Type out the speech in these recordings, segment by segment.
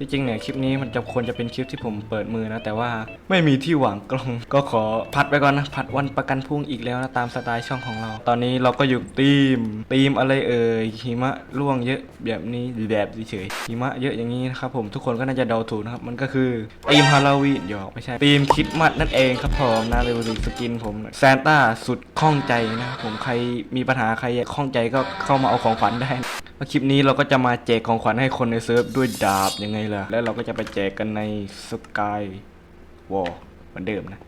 ที่จริงเนี่ยคลิปนี้มันจะควรจะเป็นคลิปที่ผมเปิดมือนะ แต่ว่าไม่มีที่วางกล้อง ก็ขอพัดไปก่อนนะ พัดวันประกันพรุ่งอีกแล้วนะตามสไตล์ช่องของเรา ตอนนี้เราก็อยู่ทีมทีมอะไรเอ่ยหิมะร่วงเยอะแบบนี้แบบเฉยๆหิมะเยอะอย่างนี้นะครับผมทุกคนก็น่าจะเดาถูกนะครับมันก็คือทีมฮาโลวีนหยอกไม่ใช่ทีมคริดมัดนั่นเองครับผมนะเร็วดูสกินผมแซนต้าสุดข้องใจนะครับผมใครมีปัญหาใครข้องใจก็เข้ามาเอาของขวัญได้คลิปนี้เราก็จะมาแจกของขวัญให้คนในเซิร์ฟด้วยดาบยังไงล่ะ แล้วเราก็จะไปแจกกันในสกายวอลเหมือนเดิมนะ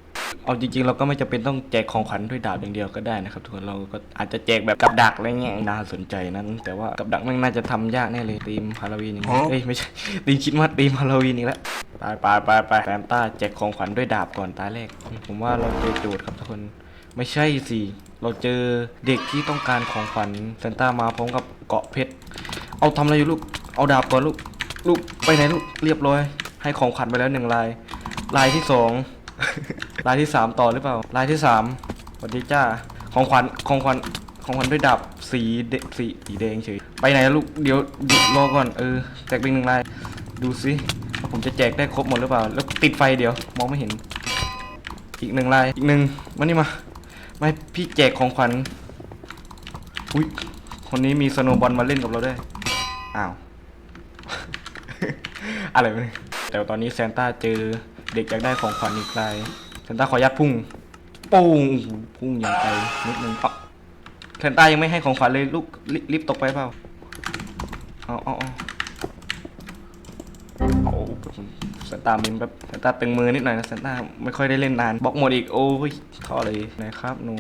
เอาจริงๆ เราก็ไม่จำเป็นต้องแจกของขวัญด้วยดาบอย่างเดียวก็ได้นะครับทุกคน เราก็อาจจะแจกแบบกับดักอะไรเงี้ย น่าสนใจนั้น แต่ว่ากับดักแมันน่าจะทำยากแน่เลยทีมฮาโลวีนอย่างเงี้ยเอ้ยไม่ใช่ทีมคิดว่าทีมฮาโลวีนอีกแล้วไปไปไปไปแฟนต้าแจกของขวัญด้วยดาบก่อนตาแรก ผมว่าเราเจอโจทย์ครับทุกคน ไม่ใช่สิ เราเจอเด็กที่ต้องการของขวัญเซนต้ามาพร้อมกับเกาะเพชร เอาทำอะไรอยู่ลูก เอาดาบก่อนลูก ลูกไปไหนลูกเรียบร้อย ให้ของขวัญไปแล้วหนึ่งลาย ลายที่สอง ลายที่สามต่อหรือเปล่า ลายที่สามสวัสดีจ้า ของขวัญของขวัญของขวัญด้วยดาบสีเดสีสีแดงเฉย ไปไหนลูกเดี๋ยวรอก่อนเออแจกเป็นหนึ่งลาย ดูสิว่าผมจะแจกได้ครบหมดหรือเปล่า แล้วติดไฟเดี๋ยว มองไม่เห็น อีกหนึ่งลายอีกหนึ่งมานี่มาไม่พี่แจกของขวัญอุ้ยคนนี้มีสโนบอลมาเล่นกับเราได้อ้าว อะไรวะเนี่ยแต่ตอนนี้แซนต้าเจอเด็กอยากได้ของขวัญอีกรายแซนต้าขอยัดพุ่งปุ้งพุ่งอย่างไกลนิดนึงเอ้าแซนต้ายังไม่ให้ของขวัญเลยลูกรีบตกไปเปล่าเอาเอาเอาเอาแซนต้ามินแบบแซนต้าตึงมือนิดหน่อยนะแซนต้าไม่ค่อยได้เล่นนานบล็อกหมดอีกโอ้ยท่อเลยนะครับหนู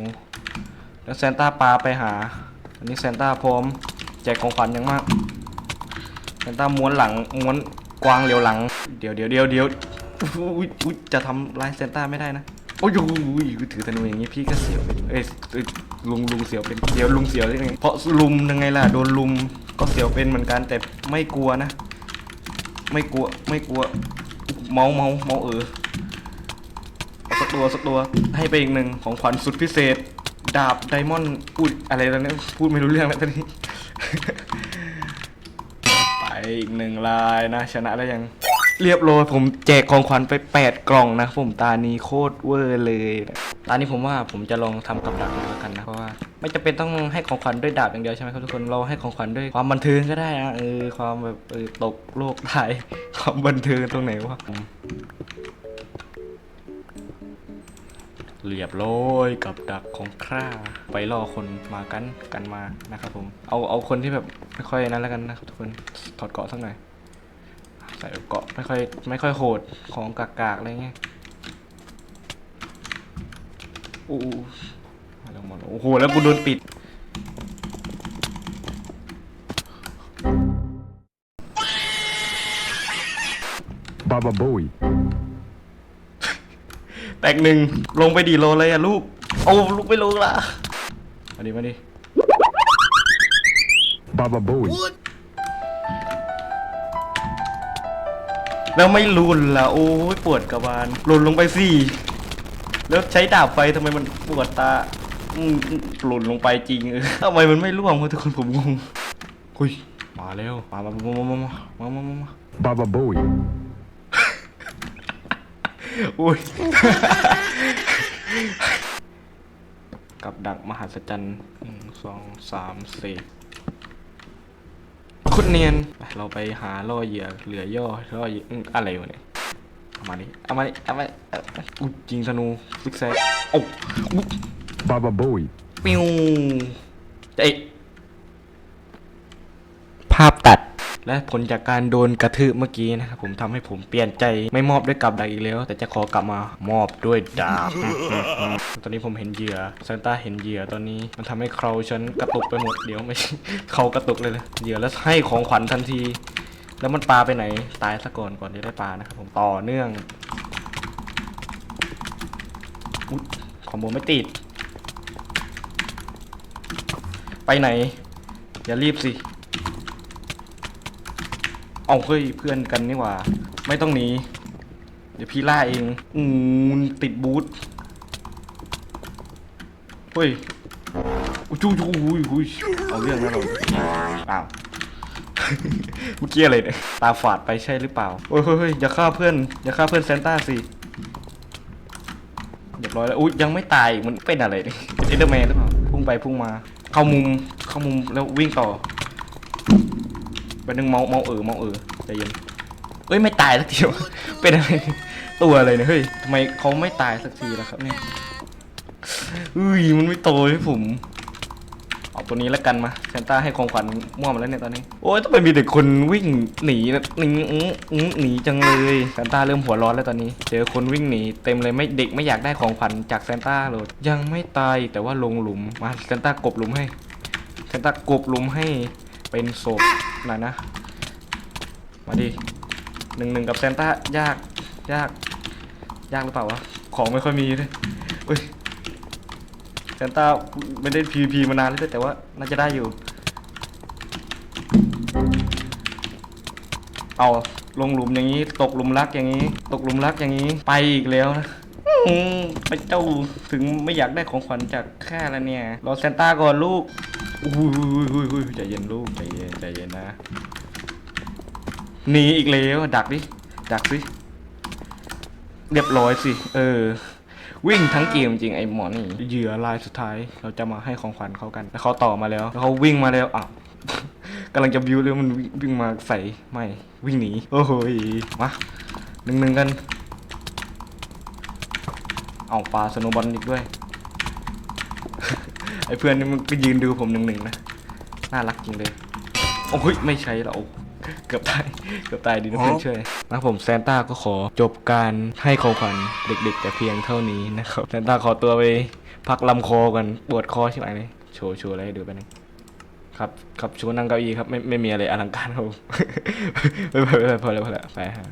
แล้วแซนต้าปลาไปหาอันนี้แซนต้าพร้อมแจกของขวัญอย่างมากแซนต้าม้วนหลังม้วน กวางเลียวหลัง เดี๋ยวเดี๋ยวเดี๋ยวเดี๋ยวอุ๊ยอุ๊ยจะทำร้ายแซนต้าไม่ได้นะ โอ้ยอุ้ยถือธนูอย่างนี้พี่ก็เสียวเป็นเอ้ยลุงลุงเสียวเป็นเดี๋ยวลุงเสียวได้ไงเพราะลุมยังไงล่ะโดนลุมก็เสียวเป็นเหมือนกันแต่ไม่กลัวนะ ไม่กลัวไม่กลัว เมาเมาเมาเออสักตัวสักตัวให้ไปอีกหนึ่งของขวัญสุดพิเศษ ดาบไดมอนด์พูดอะไรแล้วเนี่ยพูดไม่รู้เรื่องแล้วตอนนี้ อีกหนึ่งลายนะ ชนะแล้วยัง เรียบร้อยผมแจกของขวัญไป 8 กล่องนะผมตานี้โคตรเวอร์เลยตานี้ผมว่าผมจะลองทำกับดักดูแล้วกันนะเพราะว่าไม่จำเป็นต้องให้ของขวัญด้วยดาบอย่างเดียวใช่ไหมครับทุกคนเราให้ของขวัญด้วยความบันเทิงก็ได้นะเออความแบบเออตกโลกได้ความบันเทิงตรงไหนวะ เรียบร้อยกับดักของข้าไปล่อคนมากันกันมานะครับผมเอาเอาคนที่แบบไม่ค่อยนั้นแล้วกันนะครับทุกคนถอดเกาะสักหน่อยใส่เกาะไม่ค่อยไม่ค่อยโหดของกากๆอะไรเงี้ยอู้มาล้วมาโอ้โหแล้วกูโดนปิด Baba Bowie. แตกหนึ่งลงไปดีโลเลยอะลูกโอ้ลูกไม่ลงละมาดิมาดิ Baba Bowie. แล้วไม่รุนละโอ้ยปวดกระบาลหล่นลงไปสิแล้วใช้ดาบไฟทำไมมันปวดตาอืมหล่นลงไปจริงเออทำไมมันไม่ร่วงวะทุกคนผมงงคุยมาเร็วมามามามามามามามามา Baba Bowie. อุ้ย กับดักมหัศจรรย์หนึ่งสองสามสี่คุณเนียนไปเราไปหาล่อเหยื่อเหลือย่อล่อเหยื่ออืมอะไรวะเนี่ยเอามาดิเอามาดิเอามาดิเอาเอาอุ๊ยยิงธนูฟิกแซกโอ้อุ๊ย Baba Bowie. ปิวเอ้ยภาพตัด และผลจากการโดนกระทืบเมื่อกี้นะครับผมทำให้ผมเปลี่ยนใจไม่มอบด้วยกับดักอีกแล้ว แต่จะขอกลับมามอบด้วยดาบตอนนี้ผมเห็นเหยื่อซานต้าเห็นเหยื่อตอนนี้มันทำให้เขาฉันกระตุกไปหมดเดี๋ยวไม่ใช่เขากระตุกเลยเลยเหยื่อแล้วให้ของขวัญทันที แล้วมันปลาไปไหนตายซะก่อนก่อนจะได้ปลานะครับผมต่อเนื่องอุ๊ยคอมโบไม่ติด ไปไหน อย่ารีบสิ เอาเฮ้ยเพื่อนกันนี่หว่า ไม่ต้องหนี เดี๋ยวพี่ล่าเองอืมติดบูทเฮ้ยอุ้ยจูจูอุ้ยอุ้ยเอาเรื่องแล้วเราอ้าวเมื่อกี้อะไรเนี่ยตาฝาดไปใช่หรือเปล่าโอ้ยเฮ้ยอย่าฆ่าเพื่อนอย่าฆ่าเพื่อนแซนต้าสิเรียบร้อยแล้วอุ้ยยังไม่ตายมันเป็นอะไรเนี่ยเอเดอร์แมนหรือเปล่าพุ่งไปพุ่งมา เข้ามุมเข้ามุมแล้ววิ่งต่อ ไปนึงเมาเมาเออเมาเออใจเย็นเอ้ยไม่ตายสักทีวะเป็นอะไรตัวอะไรเนี่ยเฮ้ยทำไมเขาไม่ตายสักทีล่ะครับเนี่ยอุ้ยมันไม่โตให้ผมเอาตัวนี้แล้วกันมาเซนต้าให้ของขวัญม่วมาแล้วเนี่ยตอนนี้โอ้ยต้องไปมีแต่คนวิ่งหนีนะหนีอื้ออื้อหนีจังเลยเซนต้าเริ่มหัวร้อนแล้วตอนนี้เจอคนวิ่งหนีเต็มเลยไม่เด็กไม่อยากได้ของขวัญจากเซนต้าเลยยังไม่ตายแต่ว่าลงหลุมมาเซนต้ากบหลุมให้เซนต้ากบหลุมให้ เป็นศพหน่อยนะ มาดิหนึ่งหนึ่งกับเซนต้ายากยาก ยากหรือเปล่าวะ ของไม่ค่อยมีเลยเฮ้ยเซนต้าไม่ได้ PVP มานานแล้วด้วยแต่ว่าน่าจะได้อยู่ เอาลงหลุมอย่างนี้ ตกหลุมรักอย่างนี้ ตกหลุมรักอย่างนี้ ไปอีกแล้วนะอืมไปเจ้าถึงไม่อยากได้ของขวัญจากข้าแล้วเนี่ยรอเซนต้าก่อนลูก อุ้ยอุ้ยอุ้ยอุ้ยใจเย็นลูกใจเย็นใจเย็นนะหนีอีกแล้วดักดิดักสิเรียบร้อยสิ เออ วิ่งทั้งเกมจริงไอ้หมอนี่เหยื่อรายสุดท้ายเราจะมาให้ของขวัญเขากันแล้วเขาต่อมาแล้วแล้วเขาวิ่งมาแล้วอ้าวกำลังจะบิวเลยมันวิ่งมาใส่ไม่วิ่งหนีโอ้โหมาหนึ่งหนึ่งกันเอาปลาสโนบอลอีกด้วย ไอ้เพื่อนนี่มันก็ยืนดูผมหนึ่งหนึ่งนะ น่ารักจริงเลย โอ้ยไม่ใช่แล้วโอ้เกือบตายเกือบตายดีนะเพื่อนช่วยนะผมแซนต้าก็ขอจบการให้ของขวัญเด็กๆ แต่เพียงเท่านี้นะครับแซนต้าขอตัวไปพักลำคอกันปวดคอใช่ไหมเลยโชว์โชว์อะไรให้ดูไปบนึงครับครับโชว์นั่งเก้าอี้ครับไม่ไม่มีอะไรอลังการครับผมไปไปไปพอแล้วพอแล้วไปฮะ